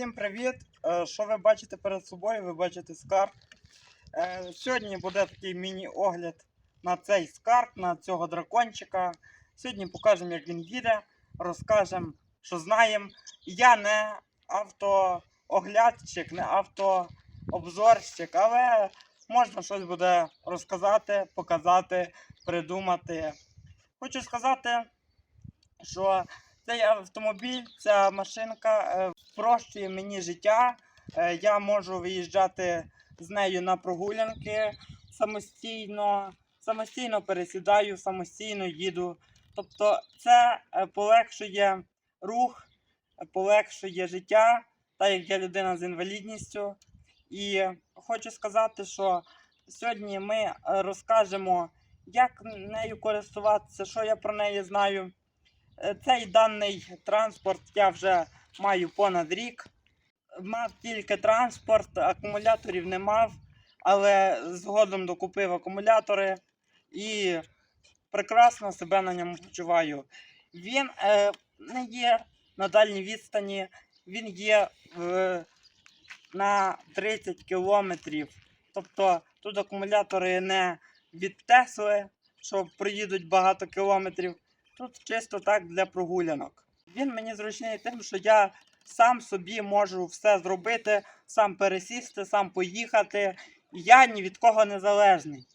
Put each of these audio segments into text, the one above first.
Всім привіт! Е, Що ви бачите перед собою? Ви бачите скарб. Е, Сьогодні буде такий міні-огляд на цей скарб, на цього дракончика. Сьогодні покажемо, як він їде, розкажемо, що знаємо. Я не автооглядчик, не автообзорщик, але можна щось буде розказати, показати, придумати. Хочу сказати, що цей автомобіль, ця машинка е, спрощує мені життя. Е, Я можу виїжджати з нею на прогулянки самостійно, самостійно пересідаю, самостійно їду. Тобто це е, полегшує рух, е, полегшує життя, так як я людина з інвалідністю. І хочу сказати, що сьогодні ми е, розкажемо, як нею користуватися, що я про неї знаю. Е, Цей даний транспорт я вже маю понад рік. Мав тільки транспорт, акумуляторів не мав, але згодом докупив акумулятори і прекрасно себе на ньому почуваю. Він е, не є на дальній відстані, він є в, на 30 кілометрів. Тобто тут акумулятори не від Тесли, що проїдуть багато кілометрів. Тут чисто так для прогулянок. Він мені зручний тим, що я сам собі можу все зробити, сам пересісти, сам поїхати. Я ні від кого не залежний.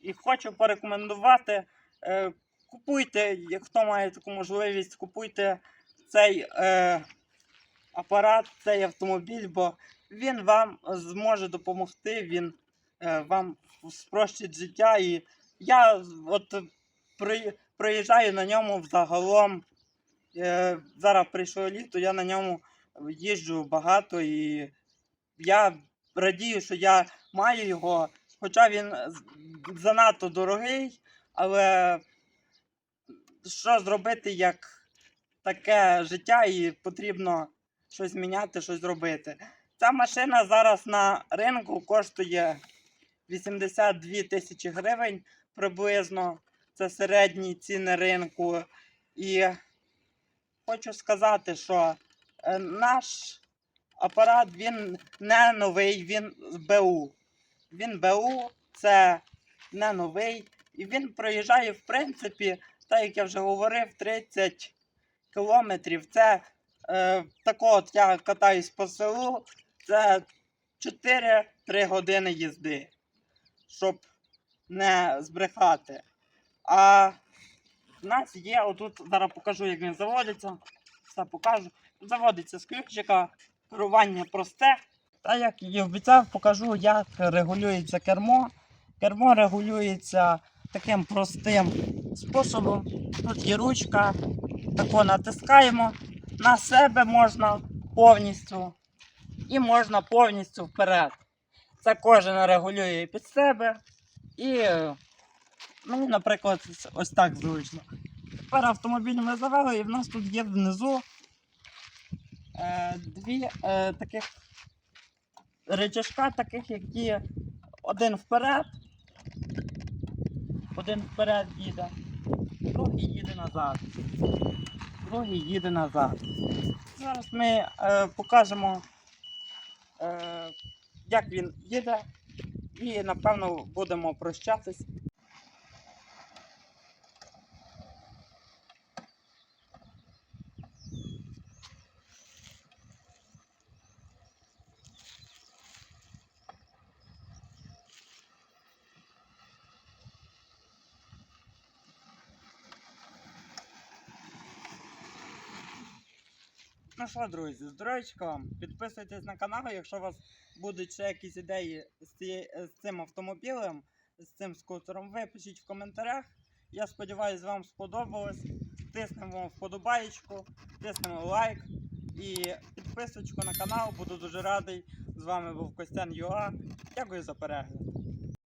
І хочу порекомендувати. Е, купуйте, як хто має таку можливість, купуйте цей е, апарат, цей автомобіль, бо він вам зможе допомогти, він е, вам спрощить життя. І я от при, проїжджаю на ньому взагалом. Е, зараз прийшло літо, я на ньому їжджу багато і я радію, що я маю його, хоча він занадто дорогий, але що зробити як таке життя і потрібно щось міняти, щось робити. Ця машина зараз на ринку коштує 82 тисячі гривень приблизно. Це середні ціни ринку. І хочу сказати, що е, наш апарат він не новий, він БУ. Він БУ, це не новий. І він проїжджає, в принципі, так як я вже говорив, 30 кілометрів. Це е, тако от я катаюсь по селу, це 4-3 години їзди, щоб не збрехати. А в нас є отут, зараз покажу, як він заводиться. Все покажу. Заводиться з ключика, керування просте. Та як і обіцяв, покажу, як регулюється кермо. Кермо регулюється таким простим способом. Тут є ручка, тако натискаємо. На себе можна повністю і можна повністю вперед. Це кожен регулює під себе. І Ну, наприклад, ось так зручно. Тепер автомобіль ми завели, і в нас тут є внизу е, дві е, таких речашка, таких, які один вперед, один вперед їде, другий їде назад. Другий їде назад. Зараз ми е, покажемо, е, як він їде, і напевно будемо прощатись. Ну що, друзі, здоров'ячка вам. Підписуйтесь на канал, якщо у вас будуть ще якісь ідеї з, цією, з цим автомобілем, з цим скутером, ви пишіть в коментарях. Я сподіваюся, вам сподобалось. Тиснемо вподобаєчку, тиснемо лайк і підписочку на канал. Буду дуже радий. З вами був Костян Юа. Дякую за перегляд.